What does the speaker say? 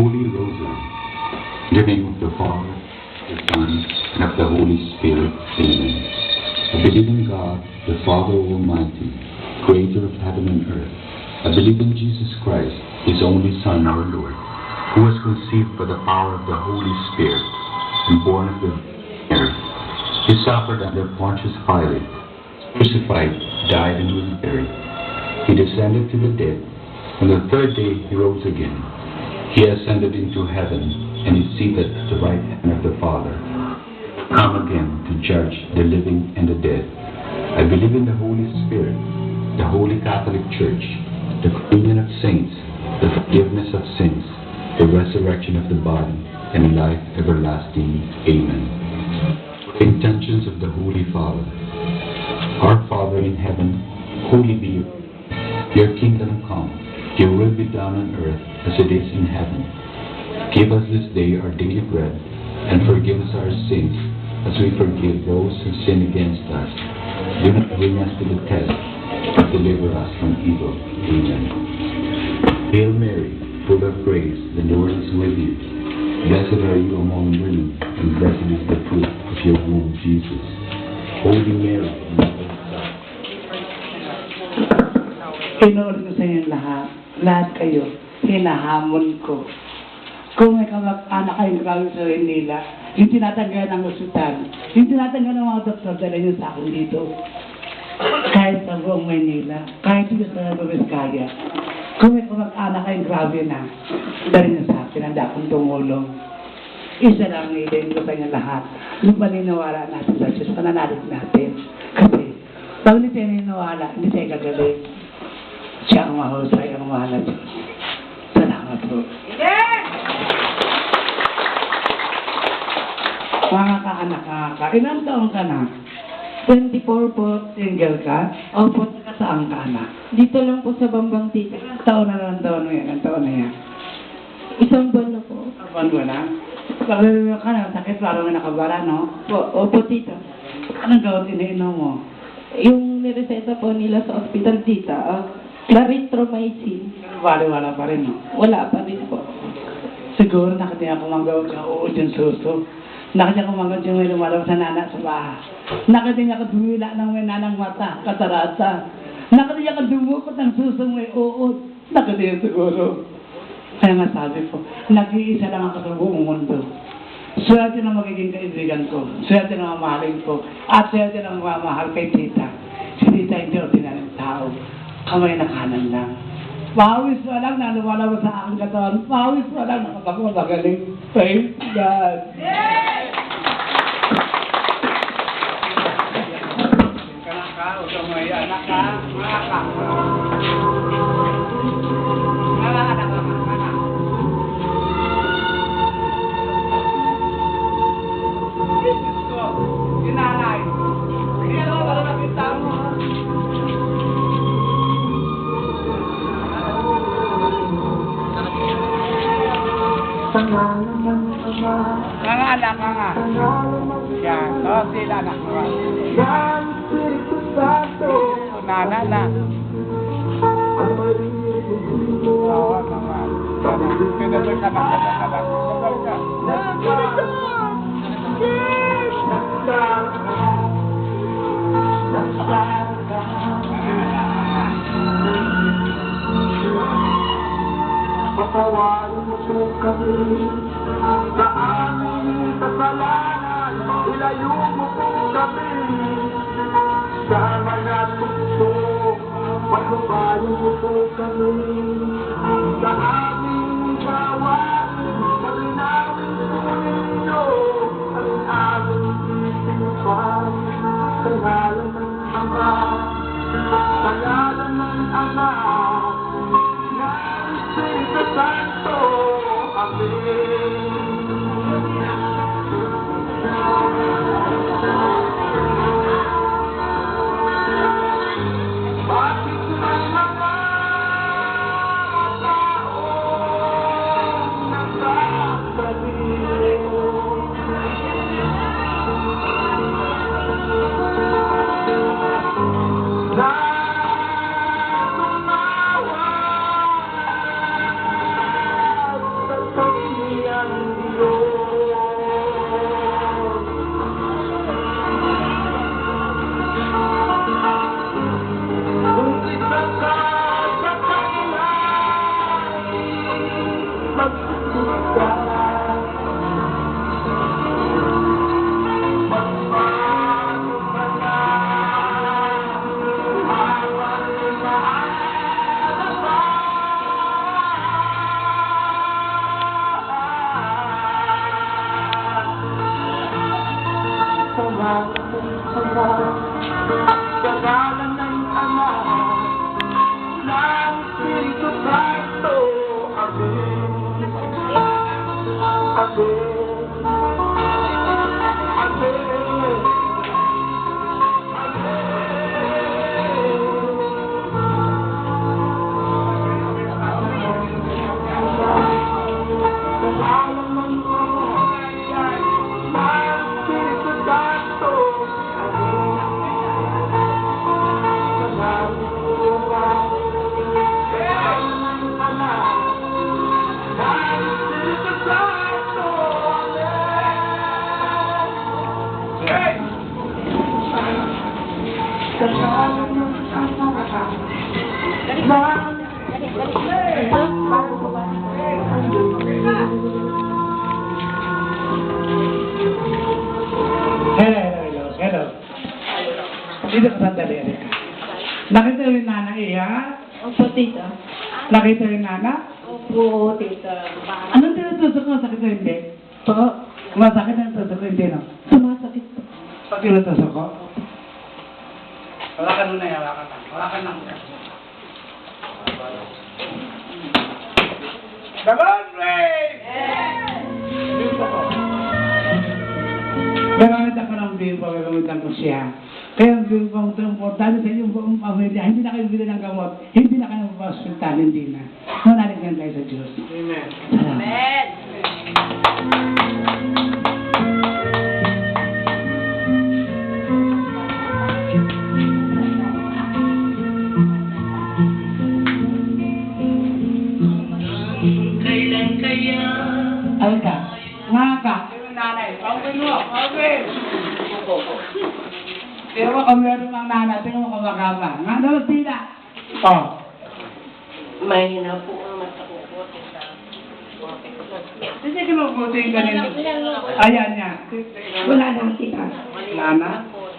Holy Rosary. Name of the Father, the Son, and of the Holy Spirit. Amen. I believe in God, the Father Almighty, creator of heaven and earth. I believe in Jesus Christ, his only Son, our Lord, who was conceived by the power of the Holy Spirit and born of the Mary. He suffered under Pontius Pilate, crucified, died, and was buried. He descended to the dead. On the third day he rose again. He ascended into heaven and is seated at the right hand of the Father. Come again to judge the living and the dead. I believe in the Holy Spirit, the Holy Catholic Church, the communion of saints, the forgiveness of sins, the resurrection of the body, and life everlasting. Amen. Intentions of the Holy Father. Our Father in heaven, holy be name. Your kingdom come, your will be done on earth as it is in heaven. Give us this day our daily bread, and forgive us our sins, as we forgive those who sin against us. Do not bring us to the test, but deliver us from evil. Amen. Hail Mary, full of grace, the Lord is with you. Blessed are you among women, and blessed is the fruit of your womb, Jesus. Holy Mary, Mother of God, Inood ko sa inyo lahat. Lahat kayo. Hinahamon ko. Kung may kamag-anak kayong grabe sa Manila, yung tinatanggal ng ospital, yung tinatanggal ng mga doktor, dala nyo sa akin dito. Kahit sa buong Manila, kahit dito sa Nueva Kung may kamag-anak kayong grabe na, dala nyo sa akin, handa akong tumulong. Isa lang nilin ko sa inyo lahat. Yung paniniwala natin sa Diyos, pananalig natin. Kasi, pag hindi tayo naniniwala, hindi tayo gagaling. Siya ang mahusay, ang mahal na Diyos. Salamat po. Mga kaanak ka, ilang taon ka na? 24 po. Single ka? O po, saan ka na? Dito lang po sa Bambang Tita. Taon na lang taon mo yan? Taon na yan? Isang buwan na po. Kapan mo na? Pag ka na, sakit parang may nakabara, no? Po, opo tita. Anong gawin iniinom mo? Yung nireseta po nila sa ospital tita, uh, claritromycin. Pero bali-wala pa rin, no? Wala pa rin po. Siguro nakatiya ko manggawag ka uod yung suso. Nakatiya ko manggawag yung may lumalabas sa nana sa baha. Nakatiya ko dumila ng may nanang mata, katarata. Nakatiya ko dumukot ng suso may uod. Nakatiya siguro. Kaya nga sabi ko, nag-iisa lang ako sa buong mundo. Swerte na magiging kaibigan ko. Swerte na mamahalin ko. At swerte na mamahal kay tita. Si tita hindi ordinaryong tao. Kamay na kanan lang. Pawis pa lang na lumalabas sa aking katawan. Pawis pa lang nakapag magaling. Praise God. Kanak ka, o sa mga anak ka, mga ka. Mga anak ka, mga anak. Mga anak nga. Yan, to sila anak mo. Nana na. Oo naman. Ka na, pinabal sa mga tukso. Pagbabayin mo po kami sa aming gawain. Paglinawin po ninyo ang aming. Sa ngalan ng Ama, sa ngalan ng Ama, Lord. Dito ka sandali, Erika. Nakita yung nana iya? Opo, tita. Nakita yung nana? Opo, tita. Anong tinutusok mo? Sakit o hindi? Po, Masakit ang tusok ko, hindi no? sumasakit po. Pag tinutusok ko? Wala ka nun na, wala ka na. Wala ka na. Ganon, Ray! Gamit ako ng bimbo, gagamitan ko siya. Kaya ang bimbo ito, importante sa inyong buong pamilya, hindi na kayo bili ng gamot, hindi na kayo mapahospital, hindi na. Manalig yan kayo sa Diyos. Amen. Amen. Kung meron ang nanay, tingnan mo kung makama. Nga daw, tila. Oh. Mahina po ang mata ko po. tita. Hindi ka ganito. Ayan niya. Wala nang tita. Nana?